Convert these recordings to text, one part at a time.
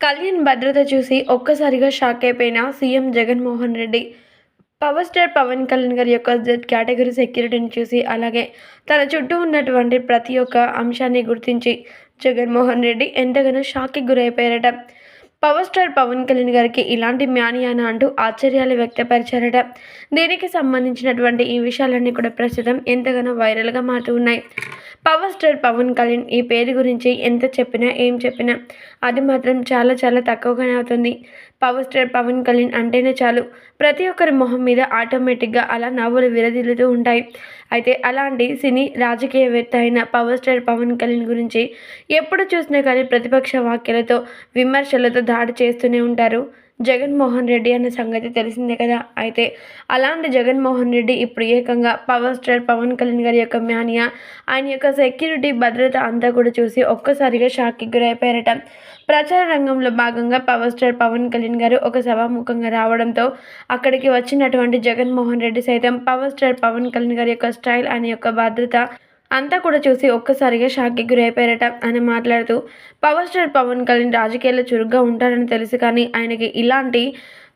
కళ్యాణ్ భద్రత చూసి ఒక్కసారిగా షాక్ అయిపోయిన CM Jaganmohan Reddy. Power star Pawan Kalyan గారి యొక్క జెడ్ కేటగిరీ సెక్యూరిటీని చూసి అలాగే తన చుట్టూ ఉన్నటువంటి ప్రతి ఒక్క అంశాన్ని గుర్తించి జగన్మోహన్ రెడ్డి ఎంతగానో షాక్కి గురైపోయారట. పవర్ స్టార్ పవన్ కళ్యాణ్ గారికి ఇలాంటి మ్యానియానా అంటూ ఆశ్చర్యాలు వ్యక్తపరిచారట. దీనికి సంబంధించినటువంటి ఈ విషయాలన్నీ కూడా ప్రస్తుతం ఎంతగానో వైరల్గా మారుతూ ఉన్నాయి. పవర్ స్టార్ పవన్ కళ్యాణ్ ఈ పేరు గురించి ఎంత చెప్పినా ఏం చెప్పినా అది మాత్రం చాలా చాలా తక్కువగానే అవుతుంది. పవర్ స్టార్ పవన్ కళ్యాణ్ అంటేనే చాలు. ప్రతి ఒక్కరి మొహం మీద ఆటోమేటిక్గా అలా నవ్వులు విరదిల్లుతూ ఉంటాయి. అయితే అలాంటి సినీ రాజకీయవేత్త అయిన పవర్ స్టార్ పవన్ కళ్యాణ్ గురించి ఎప్పుడు చూసినా కానీ ప్రతిపక్ష వ్యాఖ్యలతో విమర్శలతో దాడి చేస్తూనే ఉంటారు. జగన్మోహన్ రెడ్డి అనే సంగతి తెలిసిందే కదా. అయితే అలాంటి జగన్మోహన్ రెడ్డి ఇప్పుడు ఏకంగా పవర్ స్టార్ పవన్ కళ్యాణ్ గారి యొక్క మ్యానియా. ఆయన యొక్క సెక్యూరిటీ భద్రత అంతా కూడా చూసి ఒక్కసారిగా షాక్కి గురైపోయారట. ప్రచార రంగంలో భాగంగా పవర్ స్టార్ పవన్ కళ్యాణ్ గారు ఒక సభాముఖంగా రావడంతో అక్కడికి వచ్చినటువంటి జగన్మోహన్ రెడ్డి సైతం పవర్ స్టార్ పవన్ కళ్యాణ్ గారి యొక్క స్టైల్ ఆయన యొక్క భద్రత అంతా కూడా చూసి ఒక్కసారిగా షాక్కి గురైపోయారట అని మాట్లాడుతూ పవర్ స్టార్ పవన్ కళ్యాణ్ రాజకీయాల్లో చురుగ్గా ఉంటారని తెలుసు కానీ ఆయనకి ఇలాంటి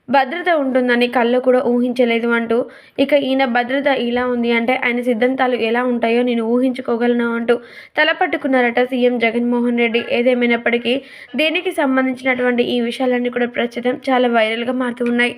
భద్రత ఉంటుందని కళ్ళు కూడా ఊహించలేదు అంటూ ఇక ఈయన భద్రత ఇలా ఉంది అంటే ఆయన సిద్ధాంతాలు ఎలా ఉంటాయో నేను ఊహించుకోగలను అంటూ తలపట్టుకున్నారట సీఎం జగన్మోహన్ రెడ్డి. ఏదేమైనప్పటికీ దీనికి సంబంధించినటువంటి ఈ విషయాలన్నీ కూడా ప్రస్తుతం చాలా వైరల్గా మారుతూ ఉన్నాయి.